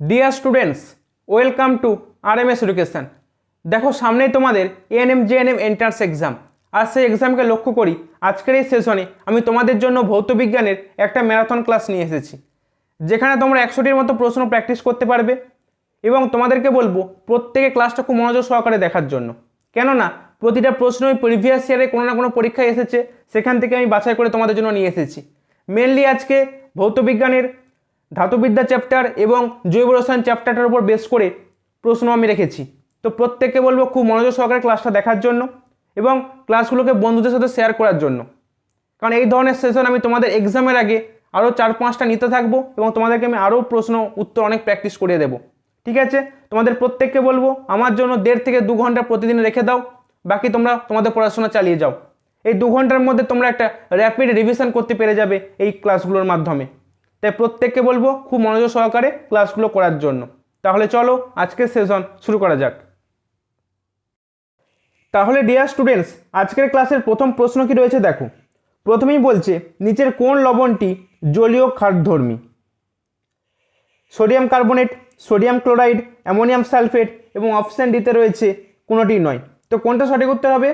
Dear students welcome to R M S education দেখো, সামনেই তোমাদের ANM J JNM entrance exam আর সেই এক্সামকে লক্ষ্য করি, আজকের এই সেশনে আমি তোমাদের জন্য ভৌত বিজ্ঞানের একটা ম্যারাথন ক্লাস নিয়ে এসেছি, যেখানে তোমরা একশোটির মতো প্রশ্ন প্র্যাকটিস করতে পারবে এবং তোমাদেরকে বলব, প্রত্যেকে ক্লাসটা খুব মনোযোগ সহকারে দেখার জন্য। কেননা, প্রতিটা প্রশ্নই প্রিভিয়াস ইয়ারে কোনো না কোনো পরীক্ষায় এসেছে, সেখান থেকে আমি বাছাই করে তোমাদের জন্য নিয়ে এসেছি। মেনলি আজকে ভৌত বিজ্ঞানের ধাতুবিদ্যা চ্যাপ্টার এবং জৈব রসায়ন চ্যাপ্টারটার উপর বেস করে প্রশ্ন আমি রেখেছি। তো প্রত্যেককে বলব খুব মনোযোগ সহকারে ক্লাসটা দেখার জন্য এবং ক্লাসগুলোকে বন্ধুদের সাথে শেয়ার করার জন্য। কারণ এই ধরনের সেশন আমি তোমাদের এক্সামের আগে আরও চার পাঁচটা নিতে থাকব এবং তোমাদেরকে আমি আরও প্রশ্ন, উত্তর অনেক প্র্যাকটিস করিয়ে দেবো। ঠিক আছে? তোমাদের প্রত্যেককে বলব আমার জন্য দেড় থেকে দু ঘণ্টা প্রতিদিন রেখে দাও, বাকি তোমরা তোমাদের পড়াশোনা চালিয়ে যাও। এই দু ঘণ্টার মধ্যে তোমরা একটা র্যাপিড রিভিশন করতে পেরে যাবে এই ক্লাসগুলোর মাধ্যমে। তাই প্রত্যেককে বলব খুব মনোযোগ সহকারে ক্লাসগুলো করার জন্য। তাহলে চলো আজকের সেশন শুরু করা যাক। তাহলে ডিয়ার স্টুডেন্টস আজকের ক্লাসের প্রথম প্রশ্ন কি রয়েছে দেখো। প্রথমেই বলছে, নিচের কোন লবণটি জলীয় ক্ষারধর্মী sodium carbonate sodium chloride ammonium sulphate এবং অপশান ডিতে রয়েছে কোনোটি নয়। তো কোনটা সঠিক উত্তর হবে?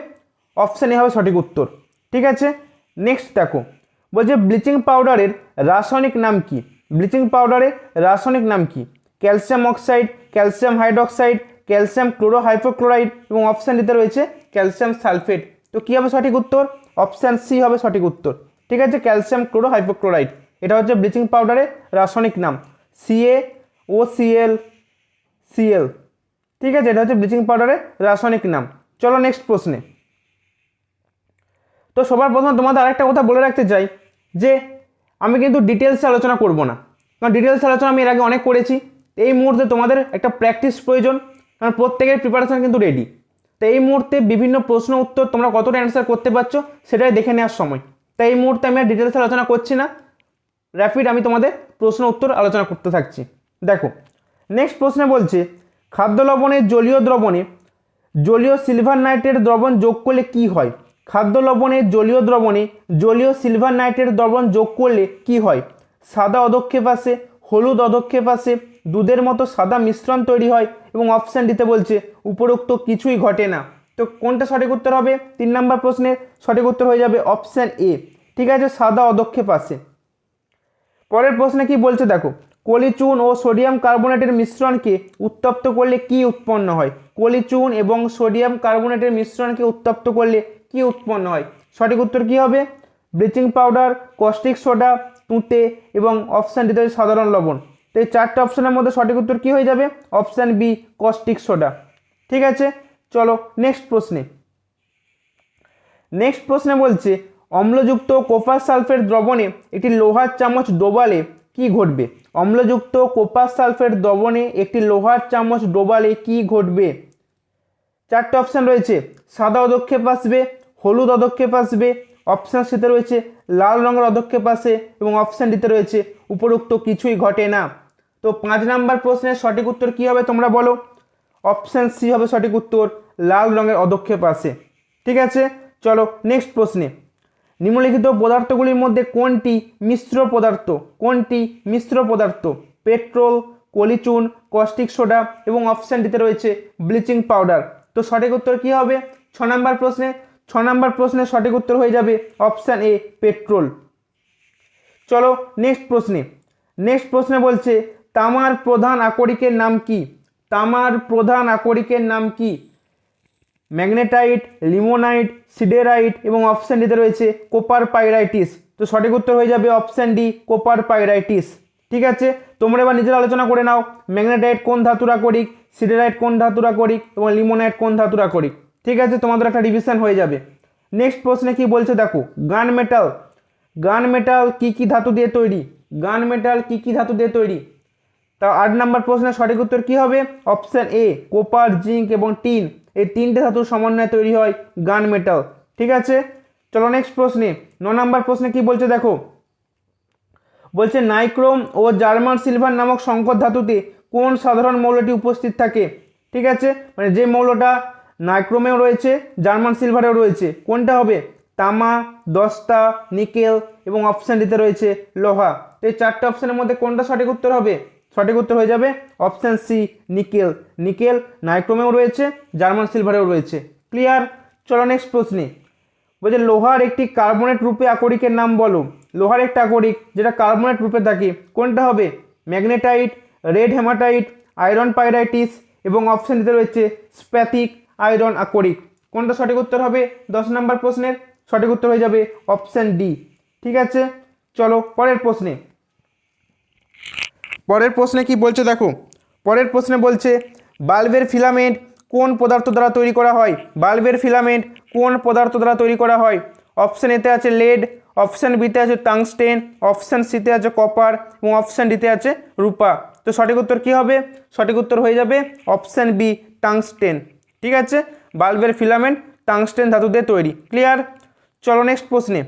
অপশান এ হবে সঠিক উত্তর। ঠিক আছে? নেক্সট দেখো। বলছে ব্লিচিং পাউডারের রাসায়নিক নাম কি? ব্লিচিং পাউডারের রাসায়নিক নাম কি? Calcium oxide, calcium hydroxide, calcium chlorohypochlorite এবং অপশান ডিতে রয়েছে ক্যালসিয়াম সালফেট। তো কী হবে সঠিক উত্তর? অপশান সি হবে সঠিক উত্তর। ঠিক আছে, ক্যালসিয়াম ক্লোরোহাইপোক্লোরাইড এটা হচ্ছে ব্লিচিং পাউডারের রাসায়নিক নাম। সিএ ও সিএল সিএল ঠিক আছে, এটা হচ্ছে ব্লিচিং পাউডারের রাসায়নিক নাম। চলো নেক্সট প্রশ্নে। তো সবার প্রথমে তোমাদের আরেকটা কথা বলে রাখতে চাই যে আমি কিন্তু ডিটেলসে আলোচনা করব না। কারণ ডিটেলস আলোচনা আমি এর আগে অনেক করেছি। এই মুহূর্তে তোমাদের একটা প্র্যাকটিস প্রয়োজন। কারণ প্রত্যেকের প্রিপারেশান কিন্তু রেডি তো এই মুহূর্তে বিভিন্ন প্রশ্ন উত্তর তোমরা কতটা অ্যান্সার করতে পারছ সেটাই দেখে নেওয়ার সময়। তাই এই মুহূর্তে আমি আর ডিটেলস আলোচনা করছি না। র্যাপিড আমি তোমাদের প্রশ্ন উত্তর আলোচনা করতে থাকছি। দেখো নেক্সট প্রশ্নে বলছে, খাদ্য লবণের জলীয় দ্রবণে জলীয় সিলভার নাইট্রেট দ্রবণ যোগ করলে কি হয়? খাদ্য লবণে জলীয় দ্রবণে জলীয় সিলভার নাইট্রেট দ্রবণ যোগ করলে কি হয়? সাদা অদক্ষেপ আসে, হলুদ অদক্ষেপ আসে, দুধের মতো সাদা মিশ্রণ তৈরি হয় এবং অপশান দিতে বলছে, উপরোক্ত কিছুই ঘটে না। তো কোনটা সঠিক উত্তর হবে? তিন নম্বর প্রশ্নের সঠিক উত্তর হয়ে যাবে অপশান এ। ঠিক আছে, সাদা অদক্ষেপ আসে। পরের প্রশ্নে কি বলছে দেখো, কলিচুন ও সোডিয়াম কার্বোনেটের মিশ্রণকে উত্তপ্ত করলে কি উৎপন্ন হয়? কলিচুন এবং সোডিয়াম কার্বোনেটের মিশ্রণকে উত্তপ্ত করলে কি উৎপন্ন হয়? সঠিক উত্তর কি হবে? ব্লিচিং পাউডার কস্টিক সোডা তুঁতে এবং অপশান ডিতে সাধারণ লবণ। তো এই চারটে অপশানের মধ্যে সঠিক উত্তর কি হয়ে যাবে? অপশান বি কস্টিক সোডা ঠিক আছে? চলো নেক্সট প্রশ্নে। নেক্সট প্রশ্নে বলছে, অম্লযুক্ত কোপার সালফেট দ্রবণে একটি লোহার চামচ ডোবালে কি ঘটবে? অম্লযুক্ত কোপার সালফেট দ্রবণে একটি লোহার চামচ ডোবালে কি ঘটবে? চারটে অপশান রয়েছে। সাদা অদক্ষেপ আসবে, হলুদ অদক্ষেপ আসবে অপশান সিতে রয়েছে, লাল রঙের অদক্ষেপ আসে এবং অপশান ডিতে রয়েছে, উপরোক্ত কিছুই ঘটে না। তো পাঁচ নাম্বার প্রশ্নের সঠিক উত্তর কী হবে তোমরা বলো? অপশান সি হবে সঠিক উত্তর, লাল রঙের অদক্ষেপ আসে। ঠিক আছে? চলো নেক্সট প্রশ্নে। নিম্নলিখিত পদার্থগুলির মধ্যে কোনটি মিশ্র পদার্থ? কোনটি মিশ্র পদার্থ? পেট্রোল, কলিচুন কস্টিক সোডা এবং অপশান ডিতে রয়েছে ব্লিচিং পাউডার তো সঠিক উত্তর কী হবে? ছ নম্বর প্রশ্নে, ছ নম্বর প্রশ্নের সঠিক উত্তর হয়ে যাবে অপশান এ, পেট্রোল। চলো নেক্সট প্রশ্নে নেক্সট প্রশ্নে বলছে, তামার প্রধান আকরিকের নাম কি? তামার প্রধান আকরিকের নাম কি? ম্যাগনেটাইট, লিমোনাইট, সিডেরাইট এবং অপশান ডিতে রয়েছে কোপার পাইরাইটিস। তো সঠিক উত্তর হয়ে যাবে অপশান ডি, কোপার পাইরাইটিস। ঠিক আছে? তোমরা এবার নিজের আলোচনা করে নাও, ম্যাগনেটাইট কোন ধাতুর আকরিক? সিডেরাইট কোন ধাতুর আকরিক এবং লিমোনাইট কোন ধাতুর আকরিক ঠিক আছে, তোমাদের একটা রিভিশন হয়ে যাবে। নেক্সট প্রশ্নে কি বলছে দেখো গান মেটাল গান মেটাল কি কি ধাতু দিয়ে তৈরি? গান মেটাল কি কি ধাতু দিয়ে তৈরি? তা আট নম্বর প্রশ্নের সঠিক উত্তর কী হবে? অপশান এ কোপার জিঙ্ক এবং টিন এই তিনটে ধাতুর সমন্বয়ে তৈরি হয় গান মেটাল ঠিক আছে? চলো নেক্সট প্রশ্নে। ন নম্বর প্রশ্নে কি বলছে দেখো? বলছে নাইক্রোম ও জার্মান সিলভার নামক সংকর ধাতুতে কোন সাধারণ মৌলটি উপস্থিত থাকে? ঠিক আছে? মানে যে মৌলটা নাইক্রোমেও রয়েছে, জার্মান সিলভারেও রয়েছে, কোনটা হবে? তামা, দস্তা, নিকেল এবং অপশান দিতে রয়েছে লোহা। তো এই চারটে অপশানের মধ্যে কোনটা সঠিক উত্তর হবে? সঠিক উত্তর হয়ে যাবে অপশান সি, নিকেল। নিকেল নাইক্রোমেও রয়েছে, জার্মান সিলভারেও রয়েছে। ক্লিয়ার? চলো নেক্সট প্রশ্নে। বলছে, লোহার একটি কার্বনেট রূপে আকরিকের নাম বলো। লোহার একটা আকরিক যেটা কার্বনেট রূপে থাকে। কোনটা হবে? Magnetite red haematite, iron pyrites এবং অপশান দিতে রয়েছে স্প্যাথিক আয়রন আকরিক। কোনটা সঠিক উত্তর হবে? দশ নম্বর প্রশ্নের সঠিক উত্তর হয়ে যাবে অপশান ডি। ঠিক আছে? চলো পরের প্রশ্নে। পরের প্রশ্নে কি বলছে দেখো? পরের প্রশ্নে বলছে, বাল্বের ফিলামেন্ট কোন পদার্থ দ্বারা তৈরি করা হয়? বাল্বের ফিলামেন্ট কোন পদার্থ দ্বারা তৈরি করা হয়? অপশান এতে আছে লেড, অপশান বিতে আছে টাংস্টেন, অপশান সিতে আছে কপার এবং অপশান ডিতে আছে রূপা। তো সঠিক উত্তর কী হবে? সঠিক উত্তর হয়ে যাবে অপশান বি টাংস্টেন ঠিক আছে? বাল্বের ফিলামেন্ট টাংস্টেন ধাতু দিয়ে তৈরি। ক্লিয়ার চলো নেক্সট প্রশ্নে।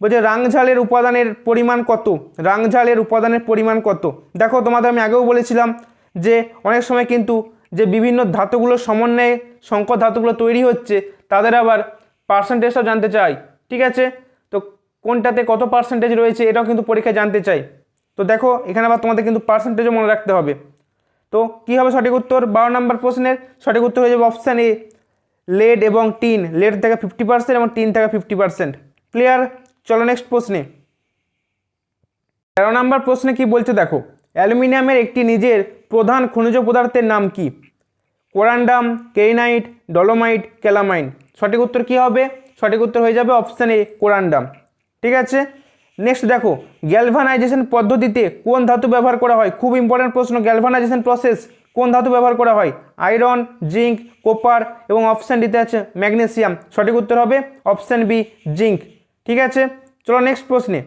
বলছে রাংঝালের উপাদানের পরিমাণ কত? রাংঝালের উপাদানের পরিমাণ কত? দেখো, তোমাদের আমি আগেও বলেছিলাম যে, অনেক সময় কিন্তু যে বিভিন্ন ধাতুগুলোর সমন্বয়ে সংকর ধাতুগুলো তৈরি হচ্ছে, তাদের আবার পার্সেন্টেজটাও জানতে চাই। ঠিক আছে? তো কোনটাতে কত পার্সেন্টেজ রয়েছে, এটাও কিন্তু পরীক্ষায় জানতে চাই। তো দেখো, এখানে আবার তোমাদের কিন্তু পার্সেন্টেজও মনে রাখতে হবে। তো কী হবে সঠিক উত্তর? বারো নম্বর প্রশ্নের সঠিক উত্তর হয়ে যাবে অপশান এ লেড এবং টিন লেড থেকে ফিফটি পার্সেন্ট এবং টিন থেকে ফিফটি পার্সেন্ট ক্লিয়ার চলো নেক্সট প্রশ্নে। তেরো নম্বর প্রশ্নে কি বলছে দেখো, অ্যালুমিনিয়ামের একটি নিজের প্রধান খনিজ পদার্থের নাম কি? Corundum, kainite, dolomite, calamine. সঠিক উত্তর কি হবে? সঠিক উত্তর হয়ে যাবে অপশান এ কোরান্ডাম। ঠিক আছে? নেক্সট দেখো গ্যালভানাইজেশন পদ্ধতিতে কোন ধাতু ব্যবহার করা হয়? খুব ইম্পর্ট্যান্ট প্রশ্ন গ্যালভানাইজেশন প্রসেস কোন ধাতু ব্যবহার করা হয়? আয়রন জিঙ্ক কোপার এবং অপশান ডিতে আছে ম্যাগনেসিয়াম সঠিক উত্তর হবে অপশান বি জিঙ্ক ঠিক আছে? চলো নেক্সট প্রশ্নে।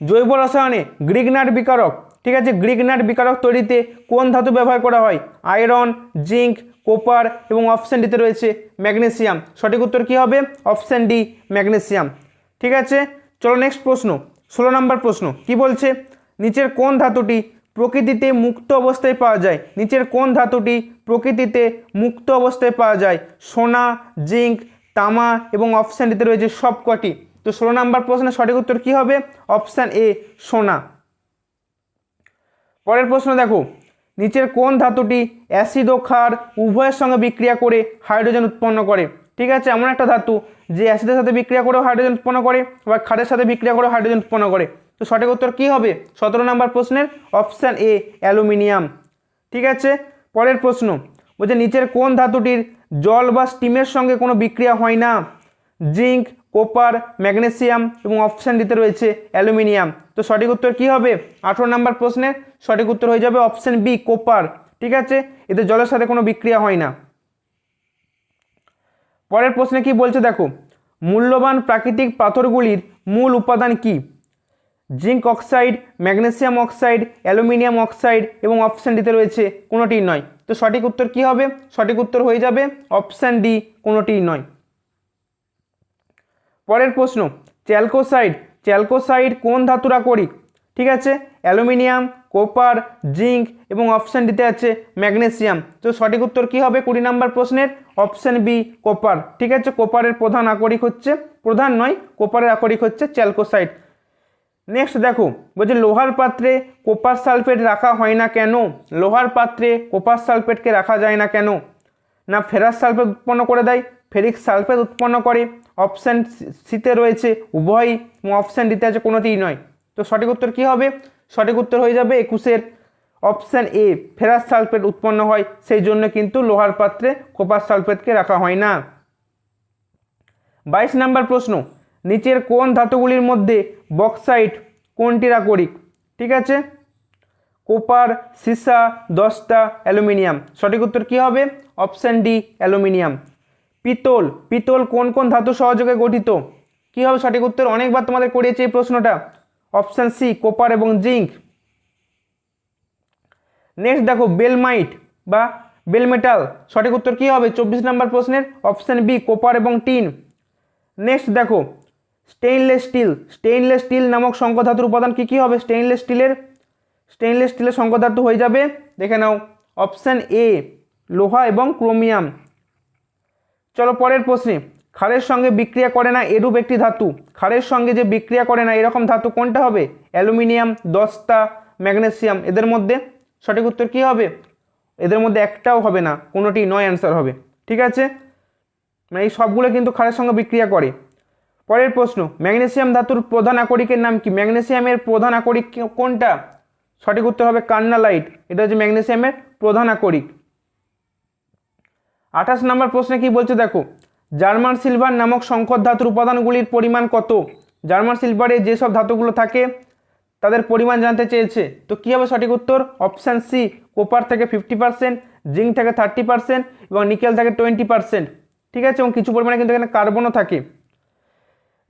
জৈব রসায়নে গ্রিগনাট বিকারক। ঠিক আছে? গ্রিগনাট বিকারক তৈরিতে কোন ধাতু ব্যবহার করা হয়? আয়রন জিঙ্ক কোপার এবং অপশান ডিতে রয়েছে ম্যাগনেসিয়াম সঠিক উত্তর কী হবে? অপশান ডি ম্যাগনেসিয়াম ঠিক আছে? চলো নেক্সট প্রশ্ন, ষোলো নম্বর প্রশ্ন, কি বলছে? নিচের কোন ধাতুটি প্রকৃতিতে মুক্ত অবস্থায় পাওয়া যায়? নিচের কোন ধাতুটি প্রকৃতিতে মুক্ত অবস্থায় পাওয়া যায়? সোনা, জিঙ্ক, তামা এবং অপশান ডিতে রয়েছে সব কটি তো ষোলো নম্বর প্রশ্নের সঠিক উত্তর কী হবে? অপশান এ সোনা। পরের প্রশ্ন দেখো, নিচের কোন ধাতুটি অ্যাসিড ও ক্ষার উভয়ের সঙ্গে বিক্রিয়া করে হাইড্রোজেন উৎপন্ন করে? ঠিক আছে, এমন একটা ধাতু যে অ্যাসিডের সাথে বিক্রিয়া করেও হাইড্রোজেন উৎপন্ন করে বা ক্ষারের সাথে বিক্রিয়া করেও হাইড্রোজেন উৎপন্ন করে। তো সঠিক উত্তর কী হবে? সতেরো নম্বর প্রশ্নের অপশান এ অ্যালুমিনিয়াম ঠিক আছে? পরের প্রশ্ন, বলছে নিচের কোন ধাতুটির জল বা স্টিমের সঙ্গে কোনো বিক্রিয়া হয় না? জিঙ্ক কোপার ম্যাগনেসিয়াম এবং অপশান দিতে রয়েছে অ্যালুমিনিয়াম তো সঠিক উত্তর কী হবে? আঠেরো নম্বর প্রশ্নের সঠিক উত্তর হয়ে যাবে অপশান বি কোপার ঠিক আছে? এতে জলের সাথে কোনো বিক্রিয়া হয় না। পরের প্রশ্নে কি বলছে দেখো, মূল্যবান প্রাকৃতিক পাথরগুলির মূল উপাদান কি? Zinc oxide, magnesium oxide, aluminium oxide এবং অপশান ডিতে রয়েছে কোনোটিই নয়। তো সঠিক উত্তর কি হবে? সঠিক উত্তর হয়ে যাবে অপশান ডি, কোনোটিই নয়। পরের প্রশ্ন, চ্যালকোসাইড চ্যালকোসাইড কোন ধাতুরা করি? ঠিক আছে, অ্যালুমিনিয়াম কোপার জিঙ্ক এবং অপশান ডিতে আছে ম্যাগনেসিয়াম তো সঠিক উত্তর কি হবে? কুড়ি নাম্বার প্রশ্নের অপশান বি কোপার ঠিক আছে? কোপারের প্রধান আকরিক হচ্ছে, প্রধান নয় কোপারের আকরিক হচ্ছে চ্যালকোসাইড নেক্সট দেখো, বলছে লোহার পাত্রে কোপার সালফেট রাখা হয় না কেন? লোহার পাত্রে কোপার সালফেটকে রাখা যায় না কেন? না ফেরাস সালফেট উৎপন্ন করে দেয় ফেরিক সালফেট উৎপন্ন করে। অপশান সিতে রয়েছে, উভয়ই এবং অপশান ডিতে আছে, কোনোটিই নয়। তো সঠিক উত্তর কী হবে? সঠিক উত্তর হয়ে যাবে একুশের অপশান এ, ফেরাস সালফেট উৎপন্ন হয়, সেই জন্য কিন্তু লোহার পাত্রে কোপার সালফেটকে রাখা হয় না। বাইশ নাম্বার প্রশ্ন, নিচের কোন ধাতুগুলির মধ্যে বক্সাইট কোনটির আকরিক ঠিক আছে? কোপার, সীসা দশটা অ্যালুমিনিয়াম। সঠিক উত্তর কী হবে? Option D, aluminium. পিতল পিতল কোন কোন ধাতু সহযোগে গঠিত? কী হবে সঠিক উত্তর? অনেকবার তোমাদের করিয়েছে এই প্রশ্নটা। অপশান সি, কোপার এবং জিঙ্ক। নেক্সট দেখো, বেলমাইট বা বেলমেটাল। সঠিক উত্তর কী হবে? চব্বিশ নম্বর প্রশ্নের অপশান বি, কোপার এবং টিন। নেক্সট দেখো স্টেইনলেস স্টিল স্টেইনলেস স্টিল নামক সংকর ধাতুর উপাদান কী কী হবে? স্টেইনলেস স্টিলের স্টেইনলেস স্টিলের সংকর ধাতু হয়ে যাবে। দেখে নাও অপশান এ লোহা এবং ক্রোমিয়াম। চলো পরের প্রশ্নে। ক্ষারের সঙ্গে বিক্রিয়া করে না এরূপ একটি ধাতু। ক্ষারের সঙ্গে যে বিক্রিয়া করে না এরকম ধাতু কোনটা হবে? অ্যালুমিনিয়াম, দস্তা, ম্যাগনেসিয়াম। এদের মধ্যে সঠিক উত্তর কী হবে? এদের মধ্যে একটাও হবে না, কোনোটি নয় অ্যান্সার হবে। ঠিক আছে? মানে এই সবগুলো কিন্তু ক্ষারের সঙ্গে বিক্রিয়া করে। পরের প্রশ্ন, ম্যাগনেসিয়াম ধাতুর প্রধান আকরিকের নাম কি? ম্যাগনেসিয়ামের প্রধান আকরিক কোনটা? সঠিক উত্তর হবে কান্নালাইট। এটা হচ্ছে ম্যাগনেসিয়ামের প্রধান আকরিক। আঠাশ নম্বর প্রশ্নে কি বলছে দেখো? জার্মান সিলভার নামক সংকর ধাতুর উপাদানগুলির পরিমাণ কত? জার্মান সিলভারে যেসব ধাতুগুলো থাকে, তাদের পরিমাণ জানতে চেয়েছে। তো কী হবে সঠিক উত্তর? অপশান সি, কোপার থেকে ফিফটি পার্সেন্ট, জিঙ্ক থেকে থার্টি পার্সেন্ট এবং নিকেল থেকে টোয়েন্টি পার্সেন্ট। ঠিক আছে? এবং কিছু পরিমাণে কিন্তু এখানে কার্বনও থাকে।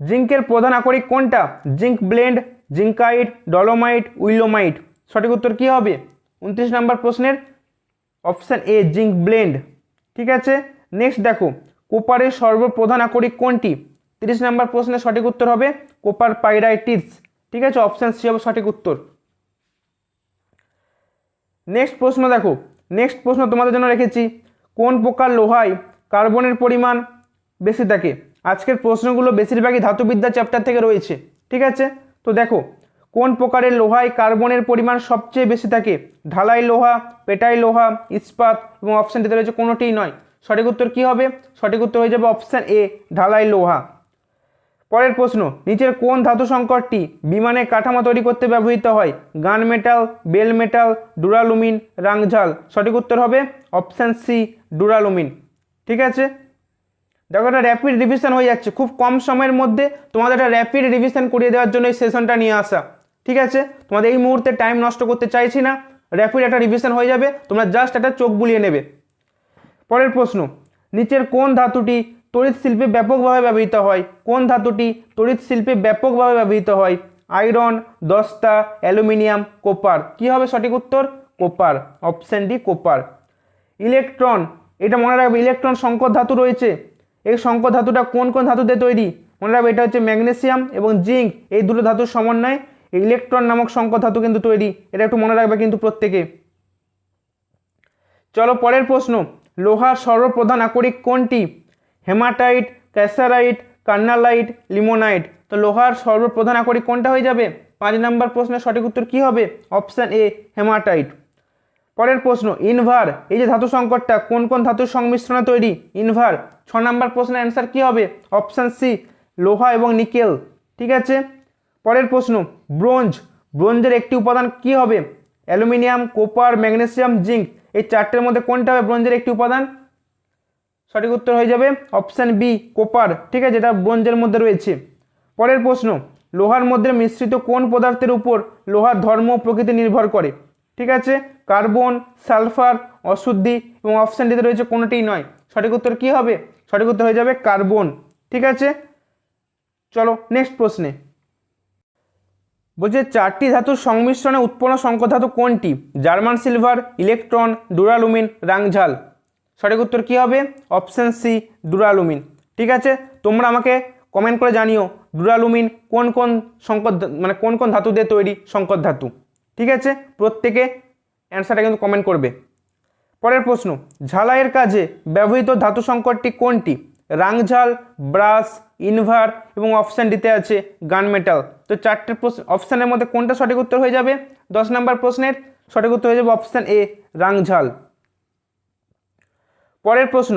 জিঙ্কের প্রধান আকরিক কোনটা? Zinc blende, zincite, dolomite, willemite. সঠিক উত্তর কী হবে? উনত্রিশ নম্বর প্রশ্নের অপশান এ, জিঙ্ক ব্লেন্ড। ঠিক আছে? নেক্সট দেখো। কোপারের সর্বপ্রধান আকরিক কোনটি? তিরিশ নম্বর প্রশ্নের সঠিক উত্তর হবে কোপার পাইরাইটিস। ঠিক আছে অপশান সি হবে সঠিক উত্তর। নেক্সট প্রশ্ন দেখো। নেক্সট প্রশ্ন তোমাদের জন্য রেখেছি। কোন প্রকার লোহায় কার্বনের পরিমাণ বেশি থাকে? আজকের প্রশ্নগুলো বেশিরভাগই ধাতুবিদ্যা চ্যাপ্টার থেকে রয়েছে। ঠিক আছে? তো দেখো, কোন প্রকারের লোহায় কার্বনের পরিমাণ সবচেয়ে বেশি থাকে? ঢালাই লোহা, পেটাই লোহা, ইস্পাত এবং অপশানটিতে রয়েছে কোনোটিই নয়। সঠিক উত্তর কী হবে? সঠিক উত্তর হয়ে যাবে অপশান এ ঢালাই লোহা। পরের প্রশ্ন, নিচের কোন ধাতু সংকটটি বিমানে কাঠামো তৈরি করতে ব্যবহৃত হয়? Gun metal, bell metal, duralumin, রাংঝাল। সঠিক উত্তর হবে অপশান সি ডুরালুমিন। ঠিক আছে? দেখো একটা র্যাপিড রিভিশন হয়ে যাচ্ছে। খুব কম সময়ের মধ্যে তোমাদের একটা র্যাপিড রিভিশন করিয়ে দেওয়ার জন্য এই সেশনটা নিয়ে আসা। ঠিক আছে? তোমাদের এই মুহূর্তে টাইম নষ্ট করতে চাইছি না। র্যাপিড একটা রিভিশন হয়ে যাবে। তোমরা জাস্ট একটা চোখ বুলিয়ে নেবে। পরের প্রশ্ন, নিচের কোন ধাতুটি তড়িৎ শিল্পে ব্যাপকভাবে ব্যবহৃত হয়? কোন ধাতুটি তড়িৎ শিল্পে ব্যাপকভাবে ব্যবহৃত হয়? আয়রন, দস্তা, অ্যালুমিনিয়াম, কোপার। কী হবে সঠিক উত্তর? Copper. Option D, copper. Electron, এটা মনে রাখবে, ইলেকট্রন সংকর ধাতু রয়েছে। এই সংকর ধাতুটা কোন কোন ধাতু দিয়ে তৈরি? মনে রাখবে, এটা হচ্ছে ম্যাগনেসিয়াম এবং জিঙ্ক, এই দুটো ধাতুর সমন্বয়ে ইলেকট্রন নামক সংকর ধাতু কিন্তু তৈরি। এটা একটু মনে রাখবে কিন্তু প্রত্যেকে। চলো পরের প্রশ্ন লোহার সর্বপ্রধান আকরিক কোনটি? Haematite, cassiterite, carnallite, limonite. তো লোহার সর্বপ্রধান আকরিক কোনটা হয়ে যাবে? পাঁচ নম্বর প্রশ্নের সঠিক উত্তর কী হবে? Option A, haematite. পরের প্রশ্ন, ইনভার, এই যে ধাতু সংকটটা, কোন কোন ধাতুর সংমিশ্রণে তৈরি? ইনভার। ছ নম্বর প্রশ্নের অ্যান্সার কী হবে? অপশান সি, লোহা এবং নিকেল। ঠিক আছে? পরের প্রশ্ন, ব্রোঞ্জ। ব্রোঞ্জের একটি উপাদান কী হবে? Aluminium, copper, magnesium, zinc. এই চারটের মধ্যে কোনটা হবে? ব্রোঞ্জের একটি উপাদান। সঠিক উত্তর হয়ে যাবে অপশান বি, কোপার। ঠিক আছে যেটা ব্রোঞ্জের মধ্যে রয়েছে। পরের প্রশ্ন, লোহার মধ্যে মিশ্রিত কোন পদার্থের উপর লোহার ধর্ম প্রকৃতি নির্ভর করে? ঠিক আছে, কার্বন, সালফার, অশুদ্ধি এবং অপশান ডিতে রয়েছে কোনোটিই নয়। সঠিক উত্তর কী হবে? সঠিক উত্তর হয়ে যাবে কার্বন। ঠিক আছে, চলো, নেক্সট প্রশ্নে। বলছে চারটি ধাতুর সংমিশ্রণে উৎপন্ন সংকর ধাতু কোনটি? জার্মান সিলভার, ইলেকট্রন, ডুরালুমিন, রাংঝাল। সঠিক উত্তর কী হবে? Option C, duralumin. ঠিক আছে? তোমরা আমাকে কমেন্ট করে জানিও, ডুরালুমিন কোন কোন সংকর ধা- মানে কোন কোন ধাতু দিয়ে তৈরি সংকর ধাতু। ঠিক আছে? প্রত্যেকে অ্যান্সারটা কিন্তু কমেন্ট করবে। পরের প্রশ্ন, ঝালাইয়ের কাজে ব্যবহৃত ধাতু সংকটটি কোনটি? রাংঝাল ব্রাশ ইনভার এবং অপশান দিতে আছে গান মেটাল। তো চারটে প্রশ্ন, অপশানের মধ্যে কোনটা সঠিক উত্তর হয়ে যাবে? দশ নম্বর প্রশ্নের সঠিক উত্তর হয়ে যাবে অপশান এ, রাংঝাল। পরের প্রশ্ন,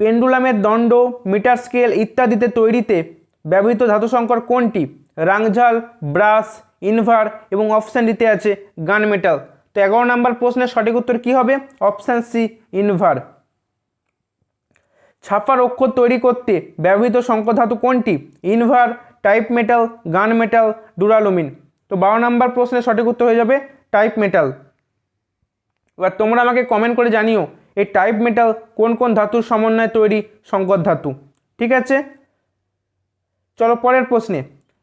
পেন্ডুলামের দণ্ড, মিটার স্কেল ইত্যাদিতে তৈরিতে ব্যবহৃত ধাতু সংকর কোনটি? রাংঝাল ব্রাশ ইনভার এবং অপশান দিতে আছে গান মেটাল। তো এগারো নম্বর প্রশ্নের সঠিক উত্তর কী হবে? Option C, invar. ছাপার অক্ষর তৈরি করতে ব্যবহৃত সংকর ধাতু কোনটি? Invar, type metal, gun metal, duralumin. তো বারো নম্বর প্রশ্নের সঠিক উত্তর হয়ে যাবে টাইপ মেটাল। এবার তোমরা আমাকে কমেন্ট করে জানিও, এই টাইপ মেটাল কোন কোন ধাতুর সমন্বয়ে তৈরি সংকর ধাতু? ঠিক আছে? চলো পরের প্রশ্নে।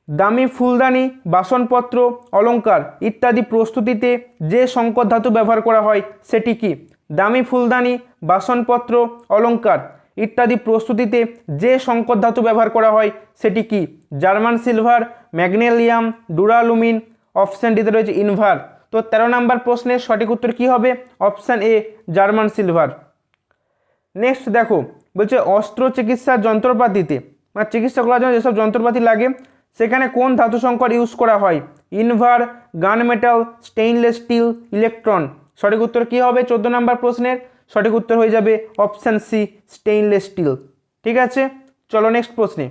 দামি ফুলদানি, বাসনপত্র অলঙ্কার ইত্যাদি প্রস্তুতিতে যে সংকর ধাতু ব্যবহার করা হয়, সেটি কি? দামি ফুলদানি, বাসনপত্র, অলংকার। ইত্যাদি প্রস্তুতিতে যে সংকর ধাতু ব্যবহার করা হয়, সেটি কি? German silver, magnalium, duralumin, option ডিতে রয়েছে ইনভার। তো তেরো নম্বর প্রশ্নের সঠিক উত্তর কী হবে? Option A, German silver. Next দেখো, বলছে অস্ত্র চিকিৎসার যন্ত্রপাতিতে মানে চিকিৎসা করার জন্য যেসব যন্ত্রপাতি লাগে, সেখানে কোন ধাতু সংকর ইউজ করা হয়? ইনভার, গান মেটাল, স্টেইনলেস স্টিল, ইলেকট্রন। সঠিক উত্তর কী হবে? চোদ্দ নম্বর প্রশ্নের। সঠিক উত্তর হয়ে যাবে অপশান সি স্টেইনলেস স্টিল ঠিক আছে? চলো নেক্সট প্রশ্নে।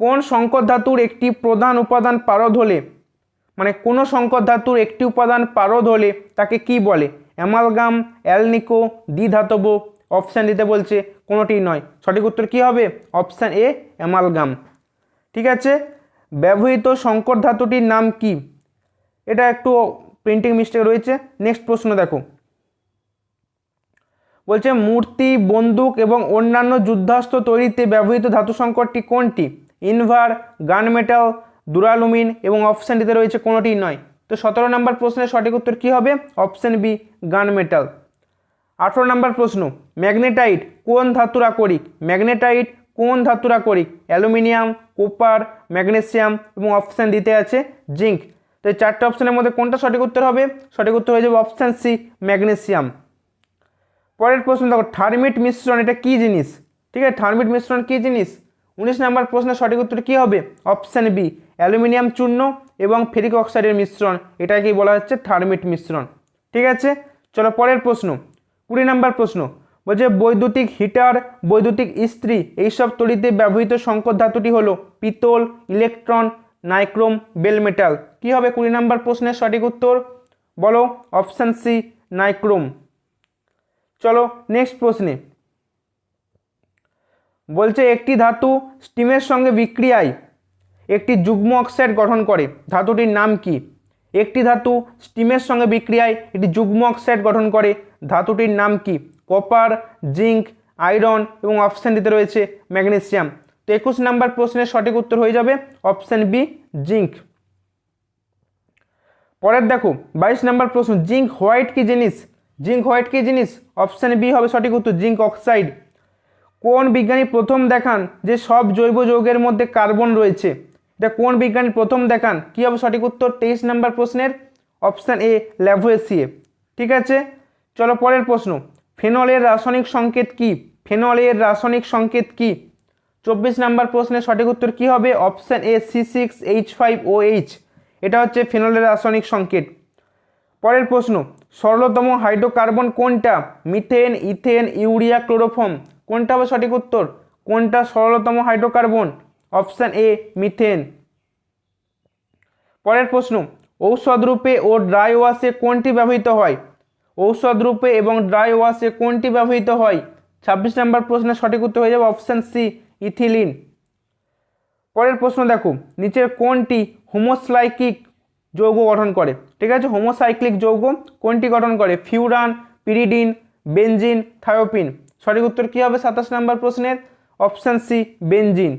কোন সংকর ধাতুর একটি প্রধান উপাদান পারদ হলে মানে কোনো সংকর ধাতুর একটি উপাদান পারদ হলে তাকে কি বলে? অ্যামালগাম, অ্যালনিকো, দ্বিধাতব অপশান দিতে বলছে কোনোটি নয়। সঠিক উত্তর কী হবে? Option A amalgam. ঠিক আছে? ব্যবহৃত সংকর ধাতুটির নাম কি? এটা একটু প্রিন্টিং মিস্টেক রয়েছে। নেক্সট প্রশ্ন দেখো। বলছে, মূর্তি, বন্দুক এবং অন্যান্য যুদ্ধাস্ত্র তৈরিতে ব্যবহৃত ধাতু সংকটটি কোনটি? ইনভার, গান মেটাল, দুরালুমিন এবং অপশান ডিতে রয়েছে কোনোটি নয়। তো সতেরো নম্বর প্রশ্নের সঠিক উত্তর কী হবে? Option B, gun metal. আঠেরো নম্বর প্রশ্ন, ম্যাগনেটাইট কোন ধাতুর আকরিক? ম্যাগনেটাইট কোন ধাতুর আকরিক? অ্যালুমিনিয়াম, কোপার, ম্যাগনেসিয়াম এবং অপশান দিতে আছে জিঙ্ক। তো চারটে অপশানের মধ্যে কোনটা সঠিক উত্তর হবে? সঠিক উত্তর হয়ে যাবে অপশান সি, ম্যাগনেসিয়াম। পরের প্রশ্ন, দেখো থার্মিট মিশ্রণ এটা কী জিনিস? ঠিক আছে থার্মিট মিশ্রণ কী জিনিস? উনিশ নম্বর প্রশ্নের সঠিক উত্তর কী হবে? অপশান বি, অ্যালুমিনিয়াম চূর্ণ এবং ফেরিক অক্সাইডের মিশ্রণ। এটাকেই বলা হচ্ছে থার্মিট মিশ্রণ। ঠিক আছে? চলো পরের প্রশ্ন। কুড়ি নম্বর প্রশ্ন। বলছে, বৈদ্যুতিক হিটার, বৈদ্যুতিক ইস্ত্রি, এইসব তৈরিতে ব্যবহৃত সংকর ধাতুটি হলো পিতল, ইলেকট্রন, নাইক্রোম, বেল মেটাল। কী হবে কুড়ি নম্বর প্রশ্নের সঠিক উত্তর? বলো, অপশান সি, নাইক্রোম। চলো নেক্সট প্রশ্নে। বলছে, একটি ধাতু স্টিমের সঙ্গে বিক্রিয়ায় একটি যুগ্ম অক্সাইড গঠন করে। ধাতুটির নাম কি? একটি ধাতু স্টিমের সঙ্গে বিক্রিয়ায় একটি যুগ্ম অক্সাইড গঠন করে। ধাতুটির নাম কি? কপার জিঙ্ক আয়রন এবং অপশান দিতে রয়েছে ম্যাগনেসিয়াম তো একুশ নাম্বার প্রশ্নের সঠিক উত্তর হয়ে যাবে অপশান বি জিঙ্ক পরের দেখো, বাইশ নাম্বার প্রশ্ন জিঙ্ক হোয়াইট কি জিনিস? জিঙ্ক হোয়াইট কি জিনিস? অপশান বি হবে সঠিক উত্তর, জিঙ্ক অক্সাইড। কোন বিজ্ঞানী প্রথম দেখান যে সব জৈব যৌগের মধ্যে কার্বন রয়েছে? এটা কোন বিজ্ঞানী প্রথম দেখান? কী হবে সঠিক উত্তর? তেইশ নম্বর প্রশ্নের অপশান এ ল্যাভোয়েসিয়ে ঠিক আছে? চলো পরের প্রশ্ন। ফেনলের রাসায়নিক সংকেত কি? ফেনলের রাসায়নিক সংকেত কি? চব্বিশ নম্বর প্রশ্নের সঠিক উত্তর কী হবে? Option A, C six H five O H. এটা হচ্ছে ফেনলের রাসায়নিক সংকেত। পরের প্রশ্ন। সরলতম হাইড্রোকার্বন কোনটা? Methane, ethane, urea, chloroform. কোনটা হবে সঠিক উত্তর? কোনটা সরলতম হাইড্রোকার্বন? Option A, methane. পরের প্রশ্ন, ঔষধ রূপে ও ড্রাই ওয়াশে কোনটি ব্যবহৃত হয়? ঔষধ রূপে এবং ড্রাই ওয়াশে কোনটি ব্যবহৃত হয়? ছাব্বিশ নম্বর প্রশ্নের সঠিক উত্তর হয়ে যাবে অপশান সি, ইথিলিন। পরের প্রশ্ন দেখো, নিচের কোনটি হোমোস্লাইকিক যৌগ গঠন করে? ঠিক আছে? হোমোসাইক্লিক যৌগ, কোনটি গঠন করে? ফিউরান পিরিডিন বেনজিন থায়োপিন সঠিক উত্তর কী হবে সাতাশ নম্বর প্রশ্নের? অপশান সি বেনজিন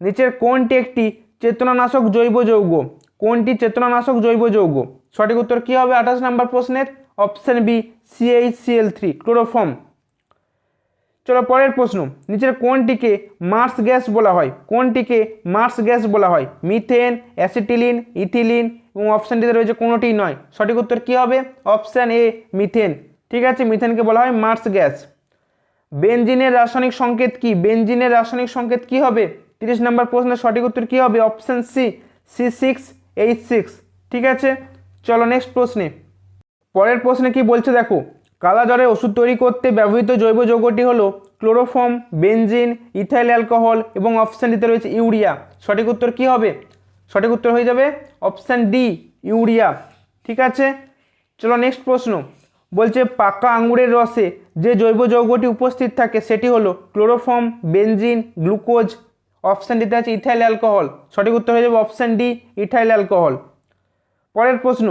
নিচের কোনটি একটি চেতনানাশক জৈব যৌগ? কোনটি চেতনানাশক জৈব যৌগ? সঠিক উত্তর কী হবে আঠাশ নম্বর প্রশ্নের? Option B CHCl three chloroform চলো পরের প্রশ্ন। নিচের কোনটিকে মার্স গ্যাস বলা হয়? কোনটিকে মার্স গ্যাস বলা হয়? মিথেন অ্যাসিটিলিন ইথিলিন এবং অপশানটিতে রয়েছে কোনোটি নয়। সঠিক উত্তর কী হবে? অপশান এ মিথেন ঠিক আছে মিথেনকে বলা হয় মার্স গ্যাস বেঞ্জিনের রাসায়নিক সংকেত কি? বেঞ্জিনের রাসায়নিক সংকেত কি হবে? তিরিশ নম্বর প্রশ্নের সঠিক উত্তর কী হবে? Option C C six H six ঠিক আছে, চলো নেক্সট প্রশ্নে। পরের প্রশ্নে কি বলছে দেখো, কালা জ্বরের ওষুধ তৈরি করতে ব্যবহৃত জৈব যৌগটি হলো ক্লোরোফর্ম বেঞ্জিন ইথাইল অ্যালকোহল এবং অপশান দিতে রয়েছে ইউরিয়া সঠিক উত্তর কি হবে? সঠিক উত্তর হয়ে যাবে অপশান ডি ইউরিয়া ঠিক আছে? চলো নেক্সট প্রশ্ন। বলছে পাকা আঙুরের রসে যে জৈব যৌগটি উপস্থিত থাকে সেটি হলো ক্লোরোফর্ম, বেনজিন, গ্লুকোজ। অপশান ডিতে আছে ইথাইল অ্যালকোহল সঠিক উত্তর হয়ে যাবে অপশান ডি ইথাইল অ্যালকোহল পরের প্রশ্ন,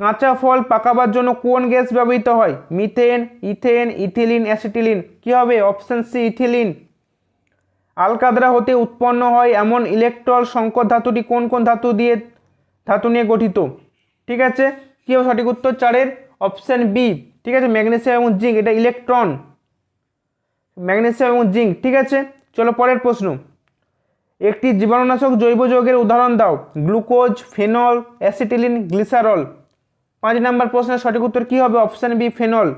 কাঁচা ফল পাকাবার জন্য কোন গ্যাস ব্যবহৃত হয়? Methane, ethane, ethylene, acetylene. কী হবে? Option C ethylene. আলকাদরা হতে উৎপন্ন হয় এমন ইলেকট্রল সংকর ধাতুটি কোন কোন ধাতু দিয়ে, ধাতু নিয়ে গঠিত? ঠিক আছে? কী হবে সঠিক উত্তর? চারের অপশান বি। ঠিক আছে? ম্যাগনেসিয়াম এবং জিঙ্ক, এটা ইলেকট্রন। ম্যাগনেসিয়াম এবং জিঙ্ক, ঠিক আছে? চলো পরের প্রশ্ন। একটি জীবাণুনাশক জৈব যৌগের উদাহরণ দাও। Glucose, phenol, acetylene, glycerol. পাঁচ নম্বর প্রশ্নের সঠিক উত্তর কী হবে? Option B, phenol.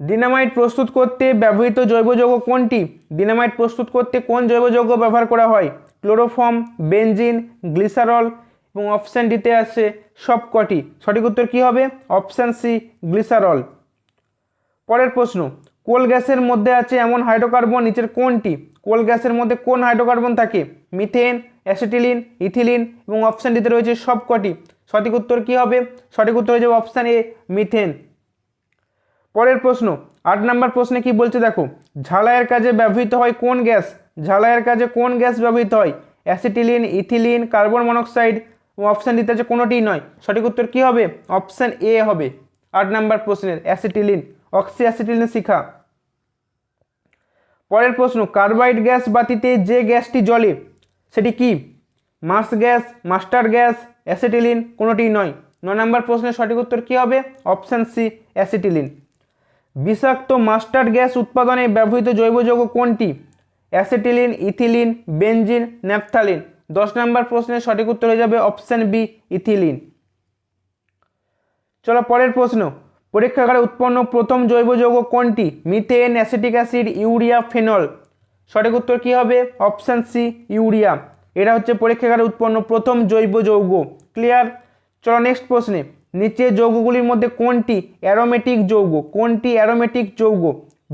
ডিনামাইট প্রস্তুত করতে ব্যবহৃত জৈব যৌগ কোনটি? ডিনামাইট প্রস্তুত করতে কোন জৈব যৌগ ব্যবহার করা হয়? ক্লোরোফর্ম বেঞ্জিন গ্লিসারল এবং অপশান ডিতে আছে সবকটি। সঠিক উত্তর কী হবে? অপশান সি গ্লিসারল পরের প্রশ্ন, কোল গ্যাসের মধ্যে আছে এমন হাইড্রোকার্বন, নিচের কোনটি? কোল গ্যাসের মধ্যে কোন হাইড্রোকার্বন থাকে? মিথেন, অ্যাসিটিলিন, ইথিলিন এবং অপশান ডিতে রয়েছে সবকটি। সঠিক উত্তর কী হবে? সঠিক উত্তর হয়ে যাবে অপশান এ মিথেন। পরের প্রশ্ন, আট নম্বর প্রশ্নে কি বলছে দেখো, ঝালাইয়ের কাজে ব্যবহৃত হয় কোন গ্যাস? ঝালাইয়ের কাজে কোন গ্যাস ব্যবহৃত হয়? Acetylene, ethylene, carbon monoxide option দিতে আছে কোনোটিই নয়। সঠিক উত্তর কী হবে? অপশান এ হবে। আট নম্বর প্রশ্নের, অ্যাসিটিলিন অক্সি অ্যাসিটিলিন শিখা। পরের প্রশ্ন, কার্বাইড গ্যাস বাতিতে যে গ্যাসটি জ্বলে, সেটি কি? Marsh gas, mustard gas, acetylene, কোনোটিই নয়। ন নম্বর প্রশ্নের সঠিক উত্তর কী হবে? Option C, acetylene. বিষাক্ত মাস্টার্ড গ্যাস উৎপাদনে ব্যবহৃত জৈব যৌগ কোনটি? Acetylene, ethylene, benzene, naphthalene. দশ নম্বর প্রশ্নের সঠিক উত্তর হয়ে যাবে অপশান বি, ইথিলিন। চলো পরের প্রশ্ন। পরীক্ষাগারে উৎপন্ন প্রথম জৈব যৌগ কোনটি? Methane, acetic acid, urea, phenol. সঠিক উত্তর কী হবে? Option C, urea. এটা হচ্ছে পরীক্ষাগারে উৎপন্ন প্রথম জৈব যৌগ। ক্লিয়ার? চলো নেক্সট প্রশ্নে। নিচে যৌগগুলির মধ্যে কোনটি? অ্যারোমেটিক যৌগ। কোনটি অ্যারোমেটিক যৌগ?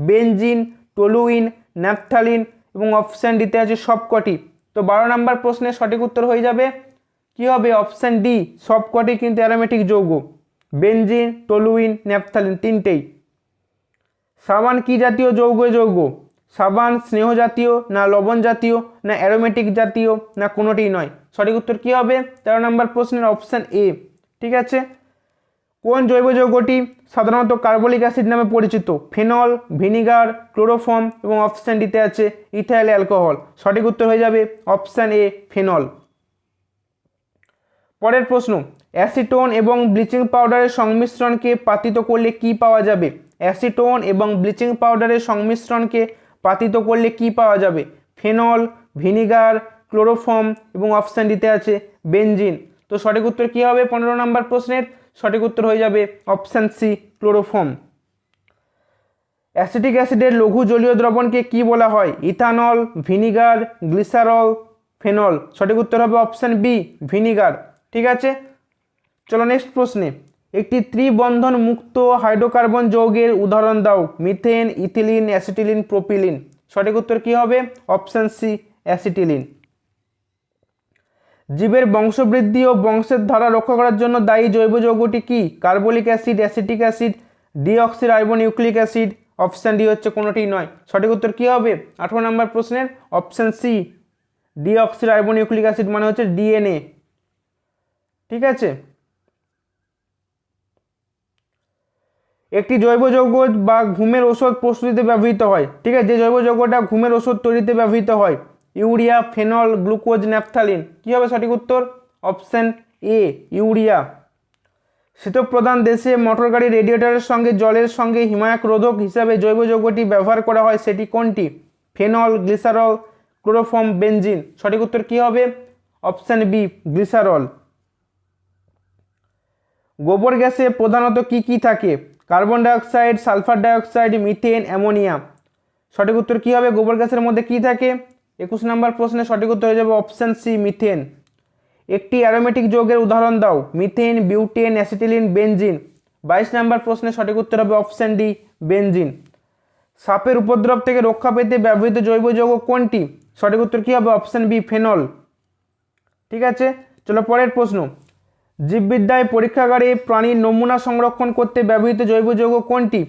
বেনজিন টলুইন ন্যাপথালিন এবং অপশান ডিতে আছে সবকটি। তো বারো নম্বর প্রশ্নের সঠিক উত্তর হয়ে যাবে। কি হবে? অপশান ডি সবকটি কিন্তু অ্যারোমেটিক যৌগ। বেনজিন টলুইন ন্যাপথালিন তিনটেই। সাবান কি জাতীয় যৌগ যৌগ? সাবান স্নেহ জাতীয় না লবণ জাতীয় না অ্যারোমেটিক জাতীয় না কোনোটিই নয়? সঠিক উত্তর কী হবে? তেরো নম্বর প্রশ্নের অপশান এ ঠিক আছে? কোন জৈব যৌগটি সাধারণত কার্বলিক অ্যাসিড নামে পরিচিত? ফেনল, ভিনিগার, ক্লোরোফর্ম এবং অপশান ডিতে আছে ইথাইল অ্যালকোহল। সঠিক উত্তর হয়ে যাবে অপশান এ, ফেনল। পরের প্রশ্ন, অ্যাসিটোন এবং ব্লিচিং পাউডারের সংমিশ্রণকে পাতিত করলে কি পাওয়া যাবে? অ্যাসিটোন এবং ব্লিচিং পাউডারের সংমিশ্রণকে পাতিত করলে কি পাওয়া যাবে? ফেনল, ভিনিগার, ক্লোরোফর্ম এবং অপশান দিতে আছে বেঞ্জিন তো সঠিক উত্তর কী হবে? পনেরো নম্বর প্রশ্নের। সঠিক উত্তর হয়ে যাবে অপশান সি, ক্লোরোফর্ম। অ্যাসিটিক অ্যাসিডের লঘু জলীয় দ্রবণকে কি বলা হয়? Ethanol, vinegar, glycerol, phenol. সঠিক উত্তর হবে অপশান বি, ভিনিগার। ঠিক আছে? চলো নেক্সট প্রশ্নে। একটি ত্রিবন্ধন মুক্ত হাইড্রোকার্বন যৌগের উদাহরণ দাও। Methane, ethylene, acetylene, propylene. সঠিক উত্তর কী হবে? Option C, acetylene. জীবের বংশবৃদ্ধি ও বংশের ধারা রক্ষা করার জন্য দায়ী জৈব যৌগটি কি? Carbolic acid, acetic acid deoxyribonucleic acid, option D হচ্ছে কোনোটিই নয়। সঠিক উত্তর কী হবে? আঠারো নম্বর প্রশ্নের option C deoxyribonucleic acid মানে হচ্ছে ডিএনএ। ঠিক আছে? একটি জৈব যৌগ বা ঘুমের ওষুধ প্রস্তুতিতে ব্যবহৃত হয়। ঠিক আছে? যে জৈব যৌগটা ঘুমের ওষুধ তৈরিতে ব্যবহৃত হয় ইউরিয়া, ফেনল, গ্লুকোজ, ন্যাপথালিন। কী হবে সঠিক উত্তর? Option A, urea. শীতপ্রধান দেশে মোটর গাড়ি রেডিয়েটরের সঙ্গে, জলের সঙ্গে হিমায়ক রোধক হিসাবে জৈব যৌগটি ব্যবহার করা হয়, সেটি কোনটি? ফেনল, গ্লিসারল, ক্লোরোফর্ম বেঞ্জিন সঠিক উত্তর কী হবে? Option B, glycerol. গোবর গ্যাসে প্রধানত কি কি থাকে? Carbon dioxide, sulphur dioxide, methane, ammonia. সঠিক উত্তর কী হবে? গোবর গ্যাসের মধ্যে কি থাকে? একুশ নম্বর প্রশ্নের সঠিক উত্তর হয়ে যাবে অপশান সি মিথেন একটি অ্যারোমেটিক যৌগের উদাহরণ দাও মিথেন বিউটেন অ্যাসিটিলিন বেনজিন বাইশ নম্বর প্রশ্নের সঠিক উত্তর হবে অপশান ডি বেনজিন সাপের উপদ্রব থেকে রক্ষা পেতে ব্যবহৃত জৈব যৌগ কোনটি? সঠিক উত্তর কী হবে? অপশান বি ফেনল ঠিক আছে? চলো পরের প্রশ্ন। জীববিদ্যায় পরীক্ষাগারে প্রাণীর নমুনা সংরক্ষণ করতে ব্যবহৃত জৈব যৌগ কোনটি?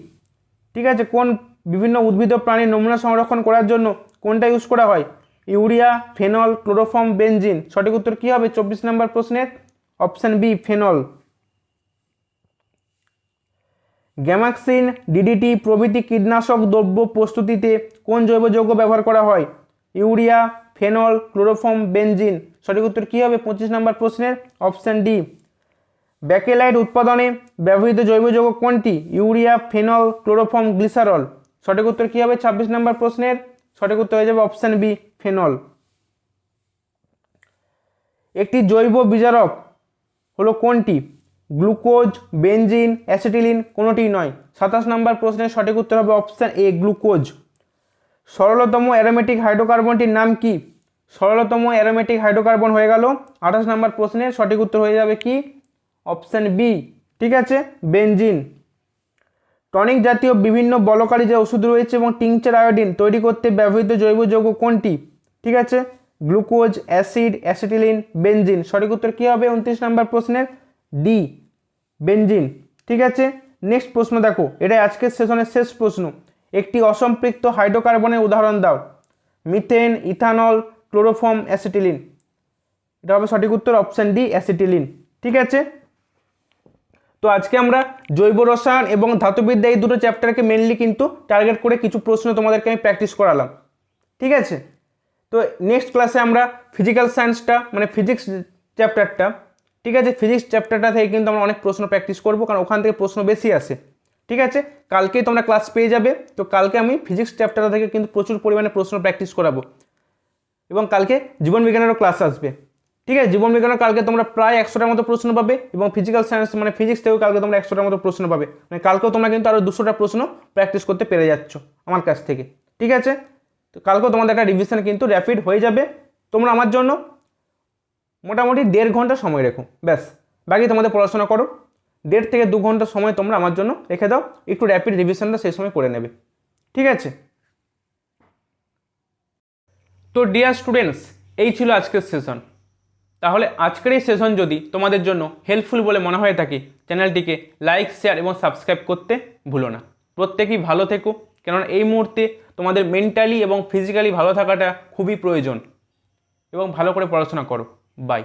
ঠিক আছে? কোন বিভিন্ন উদ্ভিদ প্রাণীর নমুনা সংরক্ষণ করার জন্য কোনটা ইউজ করা হয়? Urea, phenol, chloroform, benzene. সঠিক উত্তর কী হবে? চব্বিশ নম্বর প্রশ্নের option B, phenol. Gammexane DDT প্রভৃতি কীটনাশক দ্রব্য প্রস্তুতিতে কোন জৈব যৌগ ব্যবহার করা হয়? Urea, phenol, chloroform, benzene. সঠিক উত্তর কী হবে? পঁচিশ নম্বর প্রশ্নের অপশান ডি। ব্যাকেলাইট উৎপাদনে ব্যবহৃত জৈব যৌগ কোনটি? Urea, phenol, chloroform, glycerol. সঠিক উত্তর কী হবে? ছাব্বিশ নম্বর প্রশ্নের সঠিক উত্তর হয়ে যাবে অপশান বি, ফেনল। একটি জৈব বিজারক হলো কোনটি? গ্লুকোজ বেঞ্জিন অ্যাসিটিলিন, কোনোটিই নয়। সাতাশ নম্বর প্রশ্নের সঠিক উত্তর হবে অপশান এ, গ্লুকোজ। সরলতম অ্যারোমেটিক হাইড্রোকার্বনটির নাম কি? সরলতম অ্যারোমেটিক হাইড্রোকার্বন হয়ে গেল। আঠাশ নম্বর প্রশ্নের সঠিক উত্তর হয়ে যাবে কি? অপশান বি, ঠিক আছে? বেনজিন। টনিক জাতীয় বিভিন্ন বলকারী যে ওষুধ রয়েছে এবং টিংচার আয়োডিন তৈরি করতে ব্যবহৃত জৈব যৌগ কোনটি? ঠিক আছে? Glucose, acid, acetylene, benzene. সঠিক উত্তর কী হবে? উনত্রিশ নম্বর প্রশ্নের ডি, বেনজিন। ঠিক আছে? নেক্সট প্রশ্ন দেখো। এটাই আজকের সেশনের শেষ প্রশ্ন। একটি অসম্পৃক্ত হাইড্রোকার্বনের উদাহরণ দাও। Methane, ethanol, chloroform, acetylene. এটা হবে সঠিক উত্তর অপশান ডি, অ্যাসিটিলিন। ঠিক আছে? তো আজকে আমরা জৈব রসায়ন এবং ধাতুবিদ্যা এই দুটো চ্যাপ্টারকে মেনলি কিন্তু টার্গেট করে কিছু প্রশ্ন তোমাদেরকে আমি প্র্যাকটিস করালাম। ঠিক আছে? তো নেক্সট ক্লাসে আমরা ফিজিক্যাল সায়েন্সটা মানে ফিজিক্স চ্যাপ্টারটা ঠিক আছে? ফিজিক্স চ্যাপ্টারটা থেকে কিন্তু আমরা অনেক প্রশ্ন প্র্যাকটিস করব, কারণ ওখান থেকে প্রশ্ন বেশি আসে। ঠিক আছে? কালকেই তোমরা ক্লাস পেয়ে যাবে, তো কালকে আমি ফিজিক্স চ্যাপ্টারটা থেকে কিন্তু প্রচুর পরিমাণে প্রশ্ন প্র্যাকটিস করাবো। এবং কালকে জীবনবিজ্ঞানেরও ক্লাস আসবে। ঠিক আছে, জীবন বিজ্ঞানের কালকে তোমরা প্রায় একশোটার মতো প্রশ্ন পাবে এবং ফিজিক্যাল সায়েন্স মানে ফিজিক্স থেকেও কালকে তোমরা একশোটার মতো প্রশ্ন পাবে। মানে কালকেও তোমরা কিন্তু আরও দুশোটা প্রশ্ন প্র্যাকটিস করতে পেরে যাচ্ছ আমার কাছ থেকে। ঠিক আছে? তো কালকেও তোমাদের একটা রিভিশন কিন্তু র্যাপিড হয়ে যাবে। তোমরা আমার জন্য মোটামুটি দেড় ঘণ্টা সময় রেখো, ব্যাস। বাকি তোমাদের পড়াশোনা করো। দেড় থেকে দু ঘণ্টা সময় তোমরা আমার জন্য রেখে দাও, একটু র্যাপিড রিভিশনটা সেই সময় করে নেবে। ঠিক আছে? তো ডিয়ার স্টুডেন্টস এই ছিল আজকের সেশন তাহলে আজকের এই সেশন যদি তোমাদের জন্য হেল্পফুল বলে মনে হয়ে থাকে চ্যানেলটিকে লাইক শেয়ার এবং সাবস্ক্রাইব করতে ভুলো না। প্রত্যেকেই ভালো থেকো, কেননা এই মুহূর্তে তোমাদের মেন্টালি এবং ফিজিক্যালি ভালো থাকাটা খুবই প্রয়োজন। এবং ভালো করে পড়াশোনা করো। বাই